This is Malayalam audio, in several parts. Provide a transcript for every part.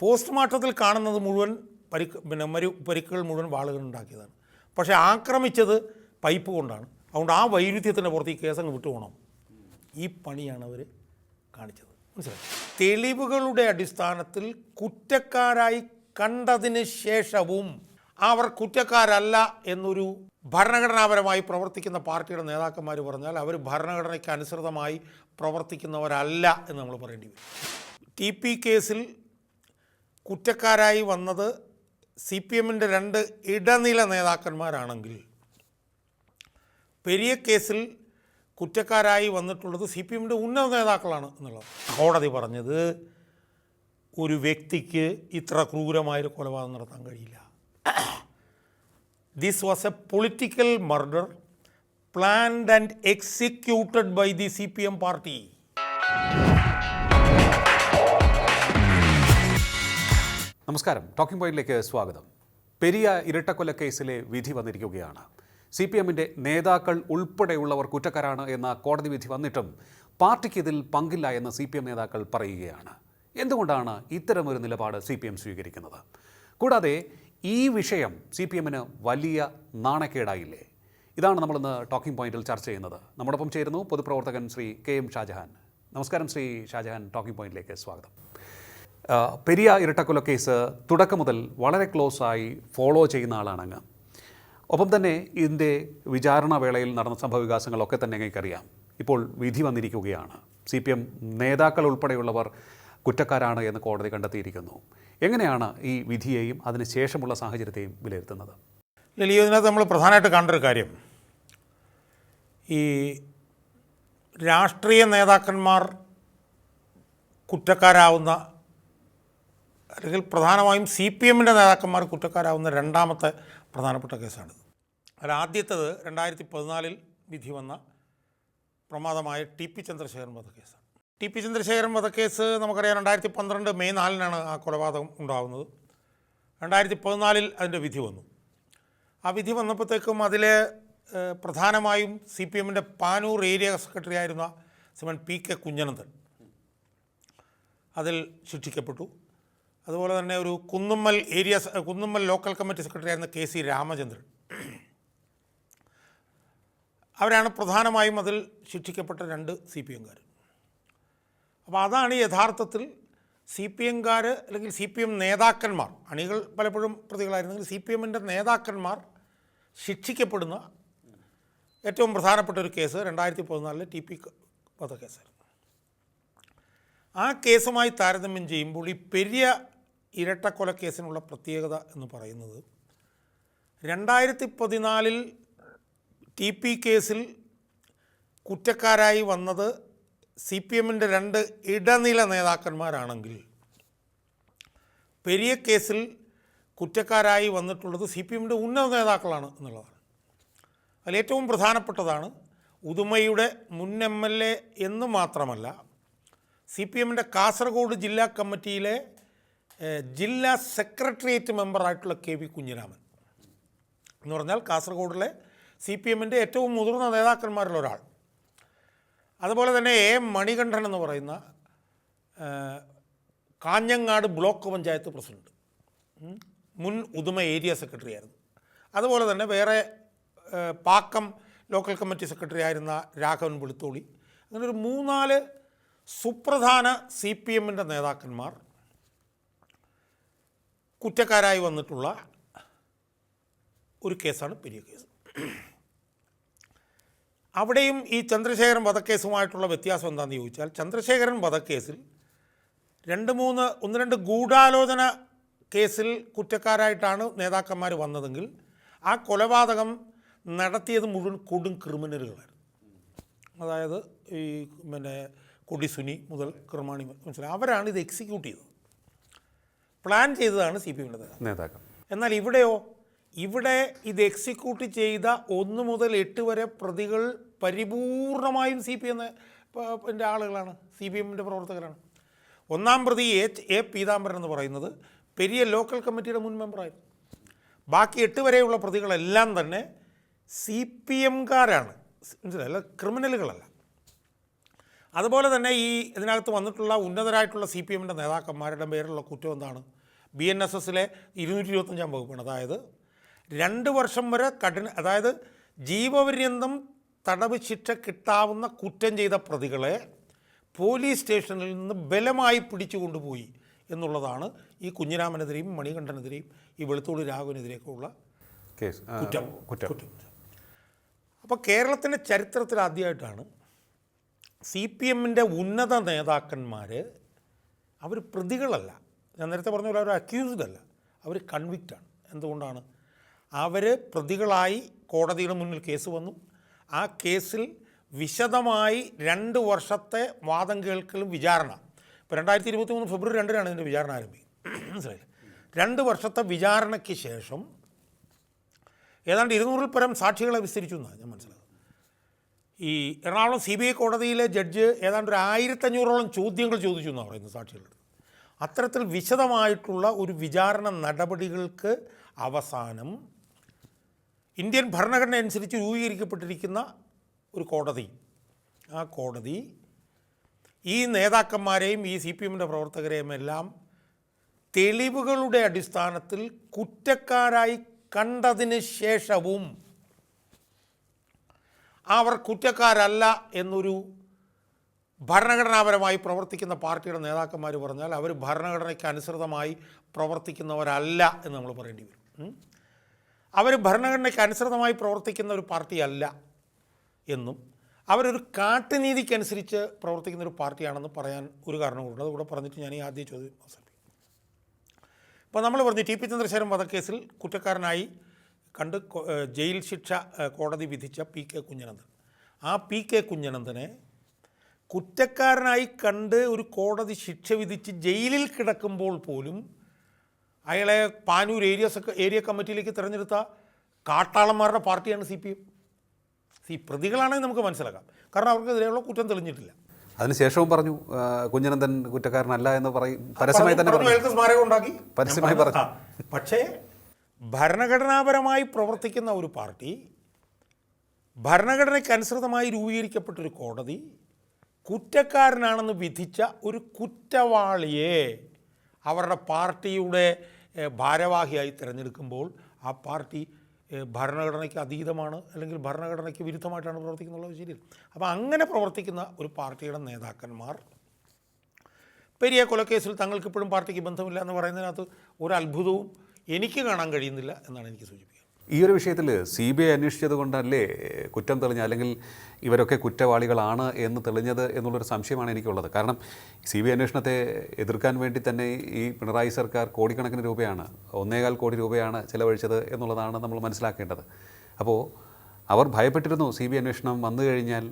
പോസ്റ്റ്മോർട്ടത്തിൽ കാണുന്നത് മുഴുവൻ പരിക്ക് പിന്നെ മരു പരിക്കുകൾ മുഴുവൻ വാളുകൾ ഉണ്ടാക്കിയതാണ്. പക്ഷേ ആക്രമിച്ചത് പൈപ്പ് കൊണ്ടാണ്. അതുകൊണ്ട് ആ വൈരുദ്ധ്യത്തിന്റെ പുറത്ത് ഈ കേസങ്ങ് വിട്ടുപോകണം ഈ പണിയാണ് അവർ കാണിച്ചത്. മനസ്സിലായി? തെളിവുകളുടെ അടിസ്ഥാനത്തിൽ കുറ്റക്കാരായി കണ്ടതിന് ശേഷവും അവർ കുറ്റക്കാരല്ല എന്നൊരു ഭരണഘടനാപരമായി പ്രവർത്തിക്കുന്ന പാർട്ടിയുടെ നേതാക്കന്മാർ പറഞ്ഞാൽ അവർ ഭരണഘടനയ്ക്ക് അനുസൃതമായി പ്രവർത്തിക്കുന്നവരല്ല എന്ന് നമ്മൾ പറയേണ്ടി വരും. ടി പി കേസിൽ കുറ്റക്കാരായി വന്നത് സി പി എമ്മിന്റെ രണ്ട് ഇടനില നേതാക്കന്മാരാണെങ്കിൽ. പെരിയ കേസിൽ കുറ്റക്കാരായി വന്നിട്ടുള്ളത് സി പി എമ്മിന്റെ ഉന്നത നേതാക്കളാണ് എന്നുള്ളത്. കോടതി പറഞ്ഞത് ഒരു വ്യക്തിക്ക് ഇത്ര ക്രൂരമായൊരു കൊലപാതകം നടത്താൻ കഴിയില്ല. This was a political murder planned and executed by the C P M party നമസ്കാരം. ടോക്കിംഗ് പോയിന്റിലേക്ക് സ്വാഗതം. പെരിയ ഇരട്ടക്കൊല കേസിലെ വിധി വന്നിരിക്കുകയാണ്. സി പി എമ്മിന്റെ നേതാക്കൾ ഉൾപ്പെടെയുള്ളവർ കുറ്റക്കാരാണ് എന്ന കോടതി വിധി വന്നിട്ടും പാർട്ടിക്ക് ഇതിൽ പങ്കില്ല എന്ന് സി നേതാക്കൾ പറയുകയാണ്. എന്തുകൊണ്ടാണ് ഇത്തരമൊരു നിലപാട് സി സ്വീകരിക്കുന്നത്? കൂടാതെ ഈ വിഷയം സി പി എമ്മിന് വലിയ നാണക്കേടായില്ലേ? ഇതാണ് നമ്മളിന്ന് ടോക്കിംഗ് പോയിന്റിൽ ചർച്ച ചെയ്യുന്നത്. നമ്മോടൊപ്പം ചേരുന്നു പൊതുപ്രവർത്തകൻ ശ്രീ കെ എം ഷാജഹാൻ. നമസ്കാരം ശ്രീ ഷാജഹാൻ. ടോക്കിംഗ് പോയിന്റിലേക്ക് സ്വാഗതം. പെരിയ ഇരട്ടക്കൊല കേസ് തുടക്കം മുതൽ വളരെ ക്ലോസ് ആയി ഫോളോ ചെയ്യുന്ന ആളാണ് അങ്ങ്. ഒപ്പം തന്നെ ഇതിന്റെ വിചാരണ വേളയിൽ നടന്ന സംഭവവികാസങ്ങളൊക്കെ തന്നെ അങ്ങേക്കറിയാം. ഇപ്പോൾ വിധി വന്നിരിക്കുകയാണ്. സി പി എം നേതാക്കൾ ഉൾപ്പെടെയുള്ളവർ കുറ്റക്കാരാണ് എന്ന് കോടതി കണ്ടെത്തിയിരിക്കുന്നു. എങ്ങനെയാണ് ഈ വിധിയെയും അതിനുശേഷമുള്ള സാഹചര്യത്തെയും വിലയിരുത്തുന്നത്? ലലിയോ ഇതിനകത്ത് നമ്മൾ പ്രധാനമായിട്ട് കണ്ടൊരു കാര്യം. ഈ രാഷ്ട്രീയ നേതാക്കന്മാർ കുറ്റക്കാരാവുന്ന അല്ലെങ്കിൽ പ്രധാനമായും സി പി എമ്മിന്റെ നേതാക്കന്മാർ കുറ്റക്കാരാവുന്ന രണ്ടാമത്തെ പ്രധാനപ്പെട്ട കേസാണിത്. അതിൽ ആദ്യത്തത് രണ്ടായിരത്തി പതിനാലിൽ വിധി വന്ന പ്രമാദമായ ടി പി ചന്ദ്രശേഖരൻ വധക്കേസാണ്. ടി പി ചന്ദ്രശേഖരൻ വധക്കേസ് നമുക്കറിയാം രണ്ടായിരത്തി പന്ത്രണ്ട് മെയ് നാലിനാണ് ആ കൊലപാതകം ഉണ്ടാകുന്നത് രണ്ടായിരത്തി പതിനാലിൽ അതിന്റെ വിധി വന്നു. ആ വിധി വന്നപ്പോഴത്തേക്കും അതിൽ പ്രധാനമായും സി പി എമ്മിന്റെ പാനൂർ ഏരിയ സെക്രട്ടറി ആയിരുന്ന ശ്രീമൻ പി കെ കുഞ്ഞനന്ദൻ അതിൽ ശിക്ഷിക്കപ്പെട്ടു. അതുപോലെ തന്നെ ഒരു Kunnummal area Kunnummal local committee secretary ആയിരുന്ന കെ സി രാമചന്ദ്രൻ. അവരാണ് പ്രധാനമായും അതിൽ ശിക്ഷിക്കപ്പെട്ട രണ്ട് സി പി എംകാർ അപ്പോൾ അതാണ് യഥാർത്ഥത്തിൽ സി പി എംകാർ അല്ലെങ്കിൽ സി പി എം നേതാക്കന്മാർ അണികൾ പലപ്പോഴും പ്രതികളായിരുന്നെങ്കിൽ സി പി എമ്മിന്റെ നേതാക്കന്മാർ ശിക്ഷിക്കപ്പെടുന്ന ഏറ്റവും പ്രധാനപ്പെട്ട ഒരു കേസ് രണ്ടായിരത്തി പതിനാലിലെ ടി പി വധക്കേസായിരുന്നു. ആ കേസുമായി താരതമ്യം ചെയ്യുമ്പോൾ ഈ പെരിയ ഇരട്ടക്കൊല കേസിനുള്ള പ്രത്യേകത എന്ന് പറയുന്നത് രണ്ടായിരത്തി പതിനാലിൽ ടി പി കേസിൽ കുറ്റക്കാരായി വന്നത് സി പി എമ്മിന്റെ രണ്ട് ഇടനില നേതാക്കന്മാരാണെങ്കിൽ പെരിയ കേസിൽ കുറ്റക്കാരായി വന്നിട്ടുള്ളത് സി പി എമ്മിന്റെ ഉന്നത നേതാക്കളാണ് എന്നുള്ളതാണ്. അതിലേറ്റവും പ്രധാനപ്പെട്ടതാണ് ഉദുമയുടെ മുൻ എം എൽ എ എന്ന് മാത്രമല്ല സി പി എമ്മിന്റെ കാസർഗോഡ് ജില്ലാ കമ്മിറ്റിയിലെ ജില്ലാ സെക്രട്ടേറിയറ്റ് മെമ്പറായിട്ടുള്ള കെ വി കുഞ്ഞിരാമൻ. എന്ന് പറഞ്ഞാൽ കാസർഗോഡിലെ സി പി എമ്മിന്റെ ഏറ്റവും മുതിർന്ന നേതാക്കന്മാരിൽ ഒരാൾ. അതുപോലെ തന്നെ എ മണികണ്ഠൻ എന്ന് പറയുന്ന കാഞ്ഞങ്ങാട് ബ്ലോക്ക് പഞ്ചായത്ത് പ്രസിഡന്റ്. മുൻ ഉദുമ ഏരിയ സെക്രട്ടറി ആയിരുന്നു. അതുപോലെ തന്നെ വേറെ പാക്കം ലോക്കൽ കമ്മിറ്റി സെക്രട്ടറി ആയിരുന്ന രാഘവൻ വെളുത്തോളി. അങ്ങനെ ഒരു മൂന്നാൽ സുപ്രധാന സി പി എമ്മിന്റെ നേതാക്കന്മാർ കുറ്റക്കാരായി വന്നിട്ടുള്ള ഒരു കേസാണ് പെരിയ കേസ്. അവിടെയും ഈ ചന്ദ്രശേഖരൻ വധക്കേസുമായിട്ടുള്ള വ്യത്യാസം എന്താണെന്ന് ചോദിച്ചാൽ ചന്ദ്രശേഖരൻ വധക്കേസിൽ രണ്ട് മൂന്ന് ഒന്ന് രണ്ട് ഗൂഢാലോചന കേസിൽ കുറ്റക്കാരായിട്ടാണ് നേതാക്കന്മാർ വന്നതെങ്കിൽ ആ കൊലപാതകം നടത്തിയത് മുഴുവൻ കൊടും ക്രിമിനലുകളായിരുന്നു. അതായത് ഈ പിന്നെ കൊടിസുനി മുതൽ ക്രിമാണി മനസ്സിലായി? അവരാണ് ഇത് എക്സിക്യൂട്ട് ചെയ്തത്. പ്ലാൻ ചെയ്തതാണ് സി പി എം നേതാക്കൾ. എന്നാൽ ഇവിടെയോ? ഇവിടെ ഇത് എക്സിക്യൂട്ട് ചെയ്ത ഒന്ന് മുതൽ എട്ട് വരെ പ്രതികൾ പരിപൂർണമായും സി പി എം ആളുകളാണ് സി പി എമ്മിന്റെ പ്രവർത്തകരാണ്. ഒന്നാം പ്രതി എ എ പീതാംബരൻ എന്ന് പറയുന്നത് പെരിയ ലോക്കൽ കമ്മിറ്റിയുടെ മുൻ മെമ്പറായിരുന്നു. ബാക്കി എട്ട് വരെയുള്ള പ്രതികളെല്ലാം തന്നെ സി പി എംകാരാണ് മനസ്സിലായി? അല്ല ക്രിമിനലുകളല്ല. അതുപോലെ തന്നെ ഈ ഇതിനകത്ത് വന്നിട്ടുള്ള ഉന്നതരായിട്ടുള്ള സി പി എമ്മിന്റെ നേതാക്കന്മാരുടെ പേരിലുള്ള കുറ്റം എന്താണ്? ബി എൻ എസ് എസിലെ ഇരുന്നൂറ്റി ഇരുപത്തഞ്ചാം വകുപ്പാണ്. അതായത് രണ്ട് വർഷം വരെ കഠിന അതായത് ജീവപര്യന്തം തടവ് ശിക്ഷ കിട്ടാവുന്ന കുറ്റം ചെയ്ത പ്രതികളെ പോലീസ് സ്റ്റേഷനിൽ നിന്ന് ബലമായി പിടിച്ചു കൊണ്ടുപോയി എന്നുള്ളതാണ് ഈ കുഞ്ഞിരാമനെതിരെയും മണികണ്ഠനെതിരെയും ഈ വെളുത്തുള്ളി രാഘവനെതിരെയൊക്കെ ഉള്ള കേസ് കുറ്റം. കുറ്റം. അപ്പോൾ കേരളത്തിന്റെ ചരിത്രത്തിൽ ആദ്യമായിട്ടാണ് സി പി എമ്മിന്റെ ഉന്നത നേതാക്കന്മാർ അവർ പ്രതികളല്ല. ഞാൻ നേരത്തെ പറഞ്ഞ പോലെ അവർ അക്യൂസ്ഡ് അല്ല. അവർ കൺവിക്റ്റാണ് എന്തുകൊണ്ടാണ്? അവർ പ്രതികളായി കോടതിയുടെ മുന്നിൽ കേസ് വന്നു. ആ കേസിൽ വിശദമായി രണ്ട് വർഷത്തെ വാദം കേൾക്കലും വിചാരണ. ഇപ്പോൾ രണ്ടായിരത്തി ഇരുപത്തി മൂന്ന് ഫെബ്രുവരി രണ്ടിനാണ് ഇതിന്റെ വിചാരണ ആരംഭിക്കുന്നത് മനസ്സിലായില്ല? രണ്ട് വർഷത്തെ വിചാരണയ്ക്ക് ശേഷം ഏതാണ്ട് ഇരുന്നൂറിൽ പരം സാക്ഷികളെ വിസ്തരിച്ചു എന്നാണ് ഞാൻ മനസ്സിലാക്കുന്നത്. ഈ എറണാകുളം സി ബി ഐ കോടതിയിലെ ജഡ്ജ് ഏതാണ്ട് ഒരു ആയിരത്തഞ്ഞൂറോളം ചോദ്യങ്ങൾ ചോദിച്ചു എന്നാണ് പറയുന്നത് സാക്ഷികളുടെ അത്തരത്തിൽ വിശദമായിട്ടുള്ള ഒരു വിചാരണ നടപടികൾക്ക് അവസാനം ഇന്ത്യൻ ഭരണഘടന അനുസരിച്ച് രൂപീകരിക്കപ്പെട്ടിരിക്കുന്ന ഒരു കോടതി ആ കോടതി ഈ നേതാക്കന്മാരെയും ഈ സി പി എമ്മിന്റെ പ്രവർത്തകരെയും എല്ലാം തെളിവുകളുടെ അടിസ്ഥാനത്തിൽ കുറ്റക്കാരായി കണ്ടതിന് ശേഷവും അവർ കുറ്റക്കാരല്ല എന്നൊരു ഭരണഘടനാപരമായി പ്രവർത്തിക്കുന്ന പാർട്ടിയുടെ നേതാക്കന്മാർ പറഞ്ഞാൽ അവർ ഭരണഘടനയ്ക്ക് അനുസൃതമായി പ്രവർത്തിക്കുന്നവരല്ല എന്ന് നമ്മൾ പറയേണ്ടി വരും. അവർ ഭരണഘടനയ്ക്ക് അനുസൃതമായി പ്രവർത്തിക്കുന്ന ഒരു പാർട്ടിയല്ല എന്നും അവരൊരു കാട്ടുനീതിക്കനുസരിച്ച് പ്രവർത്തിക്കുന്ന ഒരു പാർട്ടിയാണെന്ന് പറയാൻ ഒരു കാരണം കാരണമുണ്ട്. അതുകൂടെ പറഞ്ഞിട്ട് ഞാൻ ഈ ആദ്യ ചോദ്യം അവസാനിപ്പിക്കും. ഇപ്പോൾ നമ്മൾ പറഞ്ഞു ടി പി ചന്ദ്രശേഖരൻ വധക്കേസിൽ കുറ്റക്കാരനായി കണ്ട് ജയിൽ ശിക്ഷ കോടതി വിധിച്ച പി കെ കുഞ്ഞനന്ദൻ ആ പി കെ കുഞ്ഞനന്ദനെ കുറ്റക്കാരനായി കണ്ട് ഒരു കോടതി ശിക്ഷ വിധിച്ച് ജയിലിൽ കിടക്കുമ്പോൾ പോലും അയാളെ പാനൂർ ഏരിയ സെക്ര ഏരിയ കമ്മിറ്റിയിലേക്ക് തിരഞ്ഞെടുത്ത കാട്ടാളന്മാരുടെ പാർട്ടിയാണ് സി പി എം. സി പ്രതികളാണെങ്കിൽ നമുക്ക് മനസ്സിലാക്കാം. കാരണം അവർക്കെതിരെയുള്ള കുറ്റം തെളിഞ്ഞിട്ടില്ല. അതിനുശേഷവും പറഞ്ഞു കുഞ്ഞനന്ദൻ കുറ്റക്കാരനല്ല എന്ന് പറയും. പരസ്യമായി തന്നെ സ്മാരകം ഉണ്ടാക്കി. പരസ്യമായി പറഞ്ഞു. പക്ഷേ ഭരണഘടനാപരമായി പ്രവർത്തിക്കുന്ന ഒരു പാർട്ടി ഭരണഘടനയ്ക്കനുസൃതമായി രൂപീകരിക്കപ്പെട്ടൊരു കോടതി കുറ്റക്കാരനാണെന്ന് വിധിച്ച ഒരു കുറ്റവാളിയെ അവരുടെ പാർട്ടിയുടെ ഭാരവാഹിയായി തിരഞ്ഞെടുക്കുമ്പോൾ ആ പാർട്ടി ഭരണഘടനയ്ക്ക് അതീതമാണ് അല്ലെങ്കിൽ ഭരണഘടനയ്ക്ക് വിരുദ്ധമായിട്ടാണ് പ്രവർത്തിക്കുന്നുള്ളത് ശരിയല്ല അപ്പോൾ അങ്ങനെ പ്രവർത്തിക്കുന്ന ഒരു പാർട്ടിയുടെ നേതാക്കന്മാർ പെരിയ കൊലക്കേസിൽ തങ്ങൾക്ക് ഇപ്പോഴും പാർട്ടിക്ക് ബന്ധമില്ല എന്ന് പറയുന്നതിനകത്ത് ഒരു അത്ഭുതവും എനിക്ക് കാണാൻ കഴിയുന്നില്ല എന്നാണ് എനിക്ക് സൂചിപ്പിക്കുന്നത്. ഈ ഒരു വിഷയത്തിൽ സി ബി ഐ അന്വേഷിച്ചത് കൊണ്ടല്ലേ കുറ്റം തെളിഞ്ഞ അല്ലെങ്കിൽ ഇവരൊക്കെ കുറ്റവാളികളാണ് എന്ന് തെളിഞ്ഞത് എന്നുള്ളൊരു സംശയമാണ് എനിക്കുള്ളത്. കാരണം സി ബി ഐ അന്വേഷണത്തെ എതിർക്കാൻ വേണ്ടി തന്നെ ഈ പിണറായി സർക്കാർ കോടിക്കണക്കിന് രൂപയാണ് ഒന്നേകാൽ കോടി രൂപയാണ് ചിലവഴിച്ചത് എന്നുള്ളതാണ് നമ്മൾ മനസ്സിലാക്കേണ്ടത്. അപ്പോൾ അവർ ഭയപ്പെട്ടിരുന്നു സി ബി ഐ അന്വേഷണം വന്നു കഴിഞ്ഞാൽ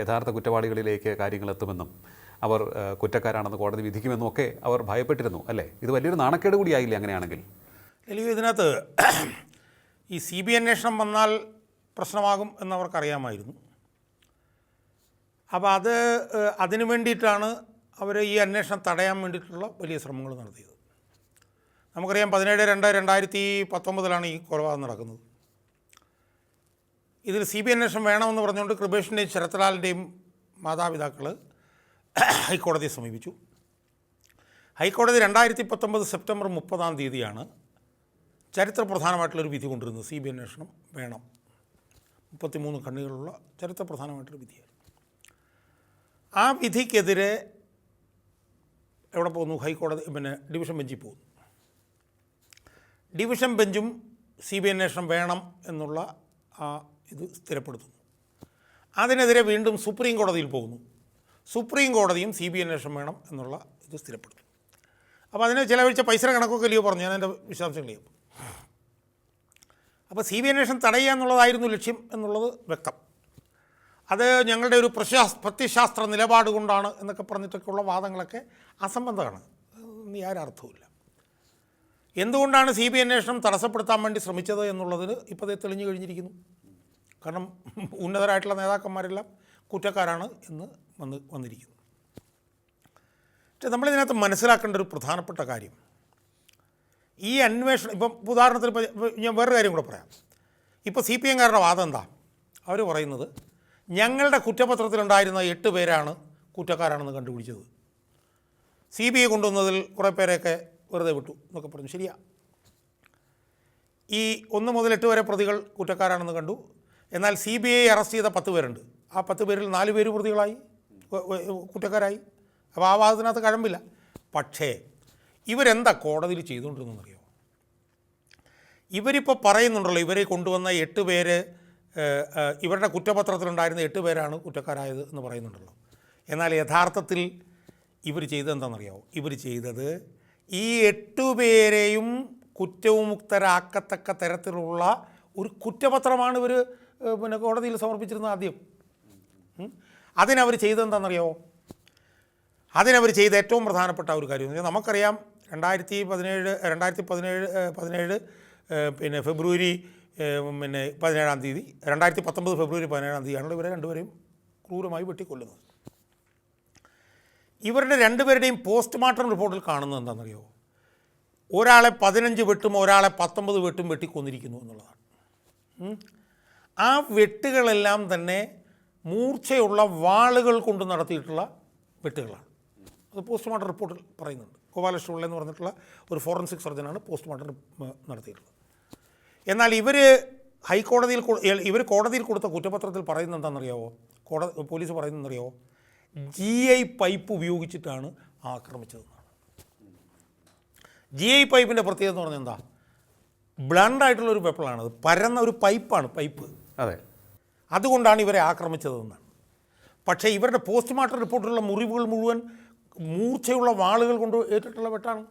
യഥാർത്ഥ കുറ്റവാളികളിലേക്ക് കാര്യങ്ങൾ എത്തുമെന്നും അവർ കുറ്റക്കാരാണെന്ന് കോടതി വിധിക്കുമെന്നും ഒക്കെ അവർ ഭയപ്പെട്ടിരുന്നു അല്ലേ? ഇത് വലിയൊരു നാണക്കേട് കൂടിയായില്ലേ അങ്ങനെയാണെങ്കിൽ? അല്ലെങ്കിൽ ഇതിനകത്ത് ഈ സി ബി അന്വേഷണം വന്നാൽ പ്രശ്നമാകും എന്നവർക്കറിയാമായിരുന്നു. അപ്പോൾ അത് അതിനു വേണ്ടിയിട്ടാണ് അവർ ഈ അന്വേഷണം തടയാൻ വേണ്ടിയിട്ടുള്ള വലിയ ശ്രമങ്ങൾ നടത്തിയത്. നമുക്കറിയാം പതിനേഴ് രണ്ട് രണ്ടായിരത്തി പത്തൊമ്പതിലാണ് ഈ കൊലപാതകം നടക്കുന്നത്. ഇതിൽ സി ബി അന്വേഷണം വേണമെന്ന് പറഞ്ഞുകൊണ്ട് കൃപേഷിന്റെയും ശരത്ലാലിന്റെയും മാതാപിതാക്കൾ ഹൈക്കോടതിയെ സമീപിച്ചു. ഹൈക്കോടതി രണ്ടായിരത്തി പത്തൊമ്പത് സെപ്റ്റംബർ മുപ്പതാം തീയതിയാണ് ചരിത്ര പ്രധാനമായിട്ടുള്ളൊരു വിധി കൊണ്ടിരുന്നത് സി ബി അന്വേഷണം വേണം. മുപ്പത്തിമൂന്ന് കണ്ണികളുള്ള ചരിത്ര പ്രധാനമായിട്ടൊരു വിധിയായിരുന്നു. ആ വിധിക്കെതിരെ എവിടെ പോകുന്നു? ഹൈക്കോടതി പിന്നെ ഡിവിഷൻ ബെഞ്ചിൽ പോകുന്നു. ഡിവിഷൻ ബെഞ്ചും സി ബി അന്വേഷണം വേണം എന്നുള്ള ആ ഇത് സ്ഥിരപ്പെടുത്തുന്നു. അതിനെതിരെ വീണ്ടും സുപ്രീം കോടതിയിൽ പോകുന്നു. സുപ്രീം കോടതിയും സി ബി അന്വേഷണം വേണം എന്നുള്ള ഇത് സ്ഥിരപ്പെടുത്തുന്നു. അപ്പോൾ അതിന് ചിലവഴിച്ച പൈസ കണക്കൊക്കെ ലിയോ പറഞ്ഞു. ഞാൻ എന്റെ വിശദാംശങ്ങളിലേക്ക് അപ്പോൾ സി ബി അന്വേഷണം തടയുക എന്നുള്ളതായിരുന്നു ലക്ഷ്യം എന്നുള്ളത് വ്യക്തം. അത് ഞങ്ങളുടെ ഒരു പ്രശാസ് പ്രത്യശാസ്ത്ര നിലപാട് കൊണ്ടാണ് എന്നൊക്കെ പറഞ്ഞിട്ടൊക്കെയുള്ള വാദങ്ങളൊക്കെ അസംബന്ധമാണ്. യാരർത്ഥവുമില്ല എന്തുകൊണ്ടാണ് സി ബി അന്വേഷണം തടസ്സപ്പെടുത്താൻ വേണ്ടി ശ്രമിച്ചത് എന്നുള്ളതിന് ഇപ്പോൾ ഇത് തെളിഞ്ഞു കഴിഞ്ഞിരിക്കുന്നു. കാരണം ഉന്നതരായിട്ടുള്ള നേതാക്കന്മാരെല്ലാം കുറ്റക്കാരാണ് എന്ന് വന്ന് വന്നിരിക്കുന്നു. പക്ഷേ നമ്മളിതിനകത്ത് മനസ്സിലാക്കേണ്ട ഒരു പ്രധാനപ്പെട്ട കാര്യം ഈ അന്വേഷണം ഇപ്പം ഉദാഹരണത്തിന് ഇപ്പോൾ ഞാൻ വേറൊരു കാര്യം കൂടെ പറയാം. ഇപ്പോൾ സി പി എംകാരുടെ വാദം എന്താ? അവർ പറയുന്നത് ഞങ്ങളുടെ കുറ്റപത്രത്തിലുണ്ടായിരുന്ന എട്ട് പേരാണ് കുറ്റക്കാരാണെന്ന് കണ്ടുപിടിച്ചത്. സി ബി ഐ കൊണ്ടുവന്നതിൽ കുറേ പേരെയൊക്കെ വെറുതെ വിട്ടു എന്നൊക്കെ പറഞ്ഞു. ശരിയാ. ഈ ഒന്ന് മുതൽ എട്ട് വരെ പ്രതികൾ കുറ്റക്കാരാണെന്ന് കണ്ടു. എന്നാൽ സി ബി ഐ അറസ്റ്റ് ചെയ്ത പത്ത് പേരുണ്ട്. ആ പത്ത് പേരിൽ നാല് പേര് പ്രതികളായി കുറ്റക്കാരായി. അപ്പോൾ ആ വാദത്തിനകത്ത് കഴമ്പില്ല. പക്ഷേ ഇവരെന്താ കോടതിയിൽ ചെയ്തുകൊണ്ടിരുന്നതെന്നറിയോ? ഇവരിപ്പോൾ പറയുന്നുണ്ടല്ലോ ഇവരെ കൊണ്ടുവന്ന എട്ട് പേര് ഇവരുടെ കുറ്റപത്രത്തിലുണ്ടായിരുന്ന എട്ട് പേരാണ് കുറ്റക്കാരായത് എന്ന് പറയുന്നുണ്ടല്ലോ. എന്നാൽ യഥാർത്ഥത്തിൽ ഇവർ ചെയ്തത് എന്താണെന്നറിയാമോ ഇവർ ചെയ്തത് ഈ എട്ടു പേരെയും കുറ്റവിമുക്തരാക്കത്തക്ക തരത്തിലുള്ള ഒരു കുറ്റപത്രമാണ് ഇവർ പിന്നെ കോടതിയിൽ സമർപ്പിച്ചിരുന്നത് ആദ്യം. അതിനവർ ചെയ്തതെന്താണെന്നറിയാമോ അതിനവർ ചെയ്ത ഏറ്റവും പ്രധാനപ്പെട്ട ഒരു കാര്യം നമുക്കറിയാം രണ്ടായിരത്തി പതിനേഴ് രണ്ടായിരത്തി പതിനേഴ് പതിനേഴ് പിന്നെ ഫെബ്രുവരി പിന്നെ പതിനേഴാം തീയതി രണ്ടായിരത്തി പത്തൊമ്പത് ഫെബ്രുവരി പതിനേഴാം തീയതിയാണ് ഇവരെ രണ്ടുപേരെയും ക്രൂരമായി വെട്ടിക്കൊല്ലുന്നത്. ഇവരുടെ രണ്ടുപേരുടെയും പോസ്റ്റ്മോർട്ടം റിപ്പോർട്ടിൽ കാണുന്നത് എന്താണെന്നറിയോ? ഒരാളെ പതിനഞ്ച് വെട്ടും ഒരാളെ പത്തൊമ്പത് വെട്ടും വെട്ടിക്കൊന്നിരിക്കുന്നു എന്നുള്ളതാണ്. ആ വെട്ടുകളെല്ലാം തന്നെ മൂർച്ചയുള്ള വാളുകൾ കൊണ്ട് നടത്തിയിട്ടുള്ള വെട്ടുകളാണ്. അത് പോസ്റ്റ്മോർട്ടം റിപ്പോർട്ടിൽ പറയുന്നുണ്ട്. ഗോപാലകൃഷ്ണ പിള്ള എന്ന് പറഞ്ഞിട്ടുള്ള ഒരു ഫോറൻസിക് സർജനാണ് പോസ്റ്റ്മോർട്ടം നടത്തിയിട്ടുള്ളത്. എന്നാൽ ഇവർ ഹൈക്കോടതിയിൽ ഇവർ കോടതിയിൽ കൊടുത്ത കുറ്റപത്രത്തിൽ പറയുന്നത് എന്താണെന്നറിയാവോ? കോടതി പോലീസ് പറയുന്നതെന്നറിയാവോ? ജി ഐ പൈപ്പ് ഉപയോഗിച്ചിട്ടാണ് ആക്രമിച്ചതെന്നാണ്. ജി ഐ പൈപ്പിന്റെ പ്രത്യേകത എന്ന് പറഞ്ഞാൽ എന്താ? ബ്ലണ്ടായിട്ടുള്ള ഒരു അത്. പരന്ന ഒരു പൈപ്പാണ് പൈപ്പ്. അതെ. അതുകൊണ്ടാണ് ഇവരെ ആക്രമിച്ചതെന്നാണ്. പക്ഷേ ഇവരുടെ പോസ്റ്റ്മോർട്ടം റിപ്പോർട്ടിലുള്ള മുറിവുകൾ മുഴുവൻ മൂർച്ചയുള്ള വാളുകൾ കൊണ്ട് ഏറ്റിട്ടുള്ള വെട്ടാണ്.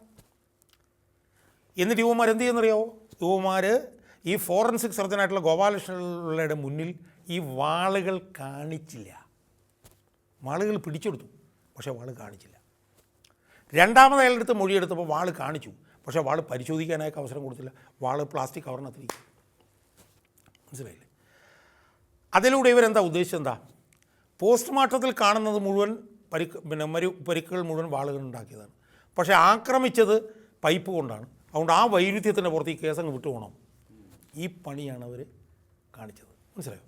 എന്നിട്ട് യുവമാർ എന്ത് ചെയ്യുന്നറിയാവോ? യുവമാർ ഈ ഫോറൻസിക് സർജനായിട്ടുള്ള ഗോപാലകൃഷ്ണയുടെ മുന്നിൽ ഈ വാളുകൾ കാണിച്ചില്ല. വാളുകൾ പിടിച്ചെടുത്തു പക്ഷേ വാൾ കാണിച്ചില്ല. രണ്ടാമത് അയാളെടുത്ത് മൊഴിയെടുത്തപ്പോൾ വാൾ കാണിച്ചു പക്ഷേ വാൾ പരിശോധിക്കാനായിട്ട് അവസരം കൊടുത്തില്ല. വാൾ പ്ലാസ്റ്റിക് കവറിനകത്തിരിക്കും മനസ്സിലായില്ലേ? അതിലൂടെ ഇവരെന്താ ഉദ്ദേശിച്ചത്? എന്താ? പോസ്റ്റ്മോർട്ടത്തിൽ കാണുന്നത് മുഴുവൻ പരിക്ക് പിന്നെ മരു പരിക്കുകൾ മുഴുവൻ വാളുകൾ ഉണ്ടാക്കിയതാണ് പക്ഷേ ആക്രമിച്ചത് പൈപ്പ് കൊണ്ടാണ്. അതുകൊണ്ട് ആ വൈരുദ്ധ്യത്തിന്റെ പുറത്ത് ഈ കേസങ്ങ് വിട്ടുപോകണം. ഈ പണിയാണ് അവർ കാണിച്ചത്. മനസ്സിലായോ?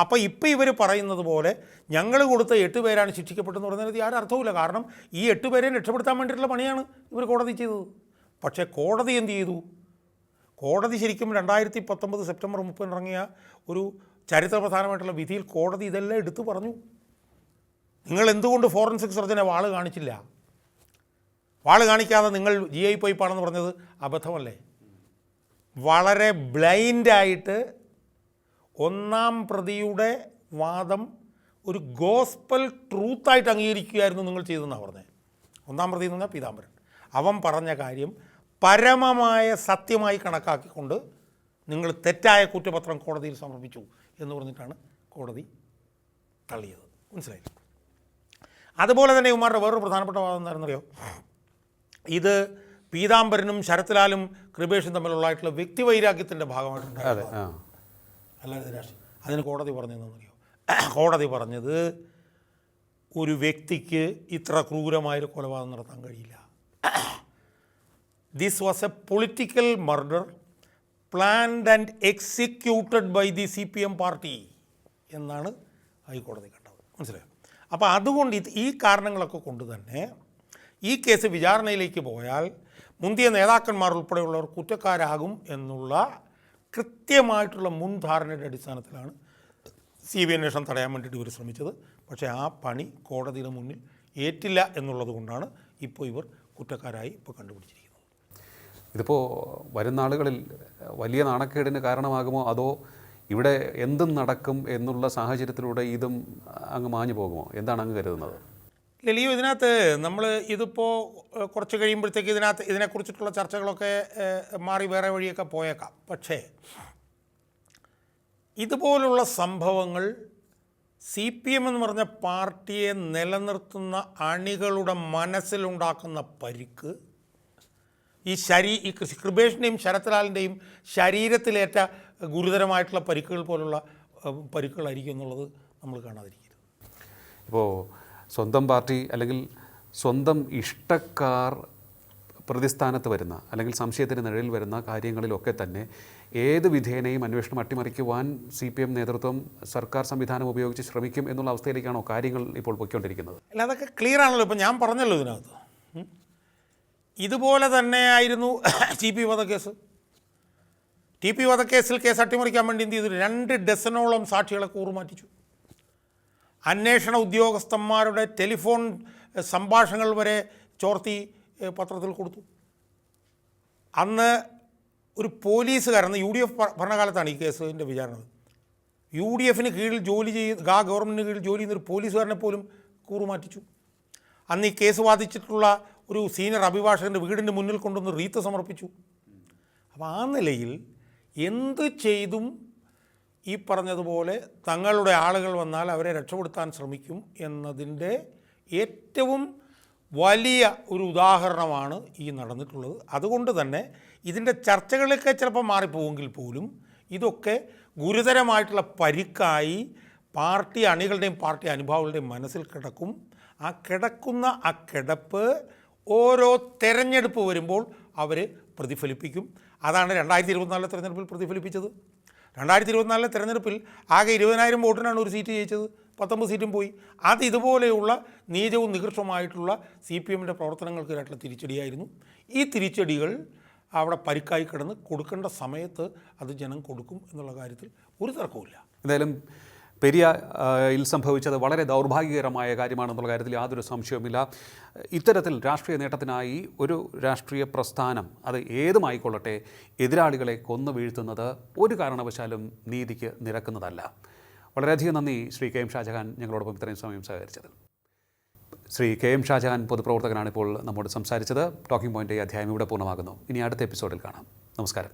അപ്പോൾ ഇപ്പോൾ ഇവർ പറയുന്നത് പോലെ ഞങ്ങൾ കൊടുത്ത എട്ട് പേരാണ് ശിക്ഷിക്കപ്പെട്ടെന്ന് പറഞ്ഞാൽ യാതൊരു അർത്ഥവുമില്ല. കാരണം ഈ എട്ട് പേരെ രക്ഷപ്പെടുത്താൻ വേണ്ടിയിട്ടുള്ള പണിയാണ് ഇവർ കോടതി ചെയ്തത്. പക്ഷേ കോടതി എന്ത് ചെയ്തു? കോടതി ശരിക്കും രണ്ടായിരത്തി പത്തൊമ്പത് സെപ്റ്റംബർ മുപ്പതിന് ഇറങ്ങിയ ഒരു ചരിത്രപ്രധാനമായിട്ടുള്ള വിധിയിൽ കോടതി ഇതെല്ലാം എടുത്തു പറഞ്ഞു. നിങ്ങൾ എന്തുകൊണ്ട് ഫോറൻസിക് സർജനെ വാൾ കാണിച്ചില്ല? വാൾ കാണിക്കാതെ നിങ്ങൾ ജി ഐ പൈപ്പാണെന്ന് പറഞ്ഞത് അബദ്ധമല്ലേ? വളരെ ബ്ലൈൻഡായിട്ട് ഒന്നാം പ്രതിയുടെ വാദം ഒരു ഗോസ്പൽ ട്രൂത്തായിട്ട് അംഗീകരിക്കുകയായിരുന്നു നിങ്ങൾ ചെയ്തതെന്നാണ് പറഞ്ഞത് ഒന്നാം പ്രതി എന്ന് പറഞ്ഞാൽ പീതാംബരൻ. അവൻ പറഞ്ഞ കാര്യം പരമമായ സത്യമായി കണക്കാക്കിക്കൊണ്ട് നിങ്ങൾ തെറ്റായ കുറ്റപത്രം കോടതിയിൽ സമർപ്പിച്ചു എന്ന് പറഞ്ഞിട്ടാണ് കോടതി തള്ളിയത്. മനസ്സിലായി അതുപോലെ തന്നെ ഉമാരുടെ വേറൊരു പ്രധാനപ്പെട്ട വാദം എന്താണെന്നറിയോ ഇത് പീതാംബരനും ശരത്ലാലും കൃപേഷും തമ്മിലുള്ളതായിട്ടുള്ള വ്യക്തിവൈരാഗ്യത്തിന്റെ ഭാഗമായിട്ടുണ്ട് അതെ ആ. അല്ലാതെ രാഷ്ട്രീയം. അതിന് കോടതി പറഞ്ഞതെന്നറിയോ കോടതി പറഞ്ഞത് ഒരു വ്യക്തിക്ക് ഇത്ര ക്രൂരമായൊരു കൊലപാതകം നടത്താൻ കഴിയില്ല. This was a political murder planned and executed by the C P M party എന്നാണ് ഹൈക്കോടതി കണ്ടത്. മനസ്സിലായോ? അപ്പോൾ അതുകൊണ്ട് ഇത് ഈ കാരണങ്ങളൊക്കെ കൊണ്ട് തന്നെ ഈ കേസ് വിചാരണയിലേക്ക് പോയാൽ മുന്തിയ നേതാക്കന്മാർ ഉൾപ്പെടെയുള്ളവർ കുറ്റക്കാരാകും എന്നുള്ള കൃത്യമായിട്ടുള്ള മുൻധാരണയുടെ അടിസ്ഥാനത്തിലാണ് സി ബി അന്വേഷണം തടയാൻ വേണ്ടിയിട്ട് ഇവർ ശ്രമിച്ചത്. പക്ഷേ ആ പണി കോടതിയുടെ മുന്നിൽ ഏറ്റില്ല എന്നുള്ളത് കൊണ്ടാണ് ഇപ്പോൾ ഇവർ കുറ്റക്കാരായി ഇപ്പോൾ കണ്ടുപിടിച്ചിരിക്കുന്നത്. ഇതിപ്പോൾ വരും നാളുകളിൽ വലിയ നാണക്കേടിന് കാരണമാകുമോ അതോ ഇവിടെ എന്തും നടക്കും എന്നുള്ള സാഹചര്യത്തിലൂടെ ഇതും അങ്ങ് മാഞ്ഞു പോകുമോ? എന്താണ് അങ്ങ് കരുതുന്നത്? ലലിയോ ഇതിനകത്ത് നമ്മൾ ഇതിപ്പോൾ കുറച്ച് കഴിയുമ്പോഴത്തേക്ക് ഇതിനകത്ത് ഇതിനെക്കുറിച്ചിട്ടുള്ള ചർച്ചകളൊക്കെ മാറി വേറെ വഴിയൊക്കെ പോയേക്കാം. പക്ഷേ ഇതുപോലുള്ള സംഭവങ്ങൾ സി പി എം എന്ന് പറഞ്ഞ പാർട്ടിയെ നിലനിർത്തുന്ന അണികളുടെ മനസ്സിലുണ്ടാക്കുന്ന പരിക്ക് ഈ ശരീ ഈ കൃപേഷിന്റെയും ശരത്ലാലിന്റെയും ശരീരത്തിലേറ്റ ഗുരുതരമായിട്ടുള്ള പരിക്കുകൾ പോലുള്ള പരിക്കുകളായിരിക്കും എന്നുള്ളത് നമ്മൾ കാണാതിരിക്കരുത്. ഇപ്പോൾ സ്വന്തം പാർട്ടി അല്ലെങ്കിൽ സ്വന്തം ഇഷ്ടക്കാർ പ്രതിസ്ഥാനത്ത് വരുന്ന അല്ലെങ്കിൽ സംശയത്തിന് നിഴലിൽ വരുന്ന കാര്യങ്ങളിലൊക്കെ തന്നെ ഏത് വിധേനയും അന്വേഷണം അട്ടിമറിക്കുവാൻ സി പി എം നേതൃത്വം സർക്കാർ സംവിധാനം ഉപയോഗിച്ച് ശ്രമിക്കും എന്നുള്ള അവസ്ഥയിലേക്കാണോ കാര്യങ്ങൾ ഇപ്പോൾ പൊയ്ക്കൊണ്ടിരിക്കുന്നത്? അല്ല അതൊക്കെ ക്ലിയർ ആണല്ലോ. ഇപ്പം ഞാൻ പറഞ്ഞല്ലോ ഇതിനകത്ത്. ഇതുപോലെ ഇതുപോലെ തന്നെയായിരുന്നു സി പി വധക്കേസ് ടി പി വധക്കേസിൽ കേസ് അട്ടിമറിക്കാൻ വേണ്ടി എന്ത് ചെയ്തു? രണ്ട് ഡസനോളം സാക്ഷികളെ കൂറുമാറ്റിച്ചു. അന്വേഷണ ഉദ്യോഗസ്ഥന്മാരുടെ ടെലിഫോൺ സംഭാഷണങ്ങൾ വരെ ചോർത്തി പത്രത്തിൽ കൊടുത്തു. അന്ന് ഒരു പോലീസുകാരൻ യു ഡി എഫ് ഭരണകാലത്താണ് ഈ കേസിന്റെ വിചാരണ യു ഡി എഫിന് കീഴിൽ ജോലി ചെയ്ത് ആ ഗവൺമെന്റിന് കീഴിൽ ജോലി ചെയ്യുന്ന ഒരു പോലീസുകാരനെ പോലും കൂറുമാറ്റിച്ചു. അന്ന് ഈ കേസ് വാദിച്ചിട്ടുള്ള ഒരു സീനിയർ അഭിഭാഷകന്റെ വീടിന്റെ മുന്നിൽ കൊണ്ടുവന്ന് റീത്ത് സമർപ്പിച്ചു. അപ്പോൾ ആ നിലയിൽ എന്ത് ചെയ്തും ഈ പറഞ്ഞതുപോലെ തങ്ങളുടെ ആളുകൾ വന്നാൽ അവരെ രക്ഷപ്പെടുത്താൻ ശ്രമിക്കും എന്നതിന്റെ ഏറ്റവും വലിയ ഒരു ഉദാഹരണമാണ് ഈ നടന്നിട്ടുള്ളത്. അതുകൊണ്ട് തന്നെ ഇതിന്റെ ചർച്ചകളൊക്കെ ചിലപ്പോൾ മാറിപ്പോവെങ്കിൽ പോലും ഇതൊക്കെ ഗുരുതരമായിട്ടുള്ള പരിക്കായി പാർട്ടി അണികളുടെയും പാർട്ടി അനുഭാവികളുടെയും മനസ്സിൽ കിടക്കും. ആ കിടക്കുന്ന ആ കിടപ്പ് ഓരോ തെരഞ്ഞെടുപ്പ് വരുമ്പോൾ അവർ പ്രതിഫലിപ്പിക്കും. അതാണ് രണ്ടായിരത്തി ഇരുപത്തിനാലിലെ തെരഞ്ഞെടുപ്പിൽ പ്രതിഫലിപ്പിച്ചത്. രണ്ടായിരത്തി ഇരുപത്തിനാലിലെ തെരഞ്ഞെടുപ്പിൽ ആകെ ഇരുപതിനായിരം വോട്ടിനാണ് ഒരു സീറ്റ് ജയിച്ചത്. പത്തൊമ്പത് സീറ്റും പോയി. അത് ഇതുപോലെയുള്ള നീചവും നികൃഷ്ടമായിട്ടുള്ള സി പി എമ്മിന്റെ പ്രവർത്തനങ്ങൾക്കെതിരായിട്ടുള്ള തിരിച്ചടിയായിരുന്നു. ഈ തിരിച്ചടികൾ അവിടെ പരിക്കായി കിടന്ന് കൊടുക്കേണ്ട സമയത്ത് അത് ജനം കൊടുക്കും എന്നുള്ള കാര്യത്തിൽ ഒരു തർക്കവുമില്ല. എന്തായാലും പെരിയയിൽ സംഭവിച്ചത് വളരെ ദൗർഭാഗ്യകരമായ കാര്യമാണെന്നുള്ള കാര്യത്തിൽ യാതൊരു സംശയവുമില്ല. ഇത്തരത്തിൽ രാഷ്ട്രീയ നേട്ടത്തിനായി ഒരു രാഷ്ട്രീയ പ്രസ്ഥാനം അത് ഏതുമായിക്കൊള്ളട്ടെ എതിരാളികളെ കൊന്നു വീഴ്ത്തുന്നത് ഒരു കാരണവശാലും നീതിക്ക് നിരക്കുന്നതല്ല. വളരെയധികം നന്ദി ശ്രീ കെ എം ഷാജഹാൻ ഞങ്ങളോടൊപ്പം ഇത്രയും സമയം സഹകരിച്ചത് ശ്രീ കെ എം ഷാജഹാൻ പൊതുപ്രവർത്തകനാണ് ഇപ്പോൾ നമ്മോട് സംസാരിച്ചത്. ടോക്കിംഗ് പോയിന്റ് ഈ അധ്യായം ഇവിടെ പൂർണമാകുന്നു. ഇനി അടുത്ത എപ്പിസോഡിൽ കാണാം. നമസ്കാരം.